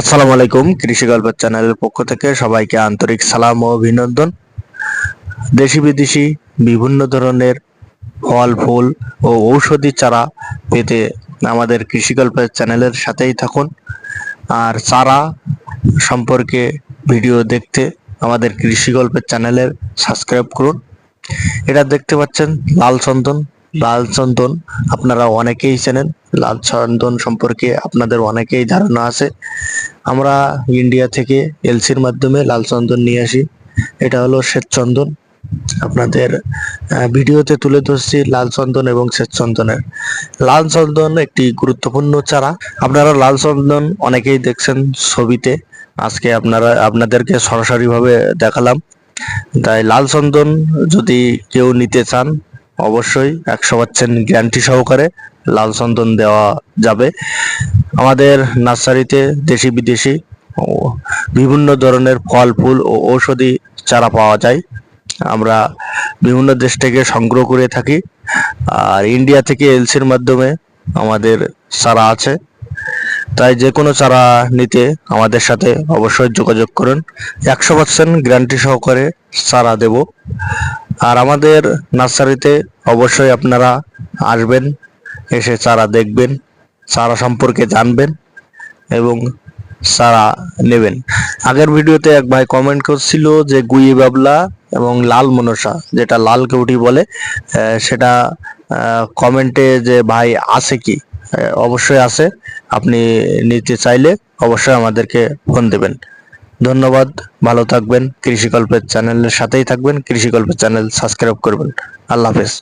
আসসালামু আলাইকুম, কৃষি গল্পের চ্যানেলের পক্ষ থেকে সবাইকে আন্তরিক সালাম ও অভিনন্দন। দেশি বিদেশি বিভিন্ন ধরনের ফল, ফুল ও ঔষধি চারা পেতে আমাদের কৃষি গল্পের চ্যানেলের সাথেই থাকুন। আর চারা সম্পর্কে ভিডিও দেখতে আমাদের কৃষি গল্পের চ্যানেলের সাবস্ক্রাইব করুন। এটা দেখতে পাচ্ছেন লাল চন্দন লাল চন্দন আপনারা অনেকেই চেনেন। লাল চন্দন সম্পর্কে আপনাদের অনেকেই ধারণা আছে। আমরা ইন্ডিয়া থেকে এলসির মাধ্যমে লাল চন্দন নিয়ে আসি। এটা হলো শ্বেত চন্দন। আপনাদের ভিডিওতে তুলে ধরছি লাল চন্দন এবং শ্বেত চন্দনের। লাল চন্দন একটি গুরুত্বপূর্ণ চারা। আপনারা লাল চন্দন অনেকেই দেখছেন ছবিতে। আজকে আপনারা, আপনাদেরকে সরাসরিভাবে দেখালাম। তাই লাল চন্দন যদি কেউ নিতে চান অবশ্যই একশো পার্সেন্ট গ্যারান্টি সহকারে লাল চন্দন দেওয়া যাবে। আমাদের নার্সারিতে দেশি বিদেশি বিভিন্ন ধরনের ফল, ফুল ও ঔষধি চারা পাওয়া যায়। আমরা বিভিন্ন দেশ থেকে সংগ্রহ করে থাকি। আর ইন্ডিয়া থেকে এলসির মাধ্যমে আমাদের চারা আছে। তাই যে কোনো চারা নিতে আমাদের সাথে অবশ্যই যোগাযোগ করুন। একশো পার্সেন্ট গ্যারান্টি সহকারে চারা দেব। আর আমাদের নার্সারিতে অবশ্যই আপনারা আসবেন, এসে চারা দেখবেন, চারা সম্পর্কে জানবেন এবং চারা নেবেন। আগের ভিডিওতে এক ভাই কমেন্ট করছিল যে গুই বাবলা এবং লাল মনসা, যেটা লাল কেউটি বলে সেটা কমেন্টে যে ভাই আছে কি? অবশ্যই আছে, আপনি নিতে চাইলে অবশ্যই আমাদেরকে ফোন দেবেন। ধন্যবাদ ভালো থাকবেন কৃষিকল্পের চ্যানেলের সাথেই থাকবেন কৃষিকল্পের চ্যানেল সাবস্ক্রাইব করবেন। আল্লাহ হাফেজ।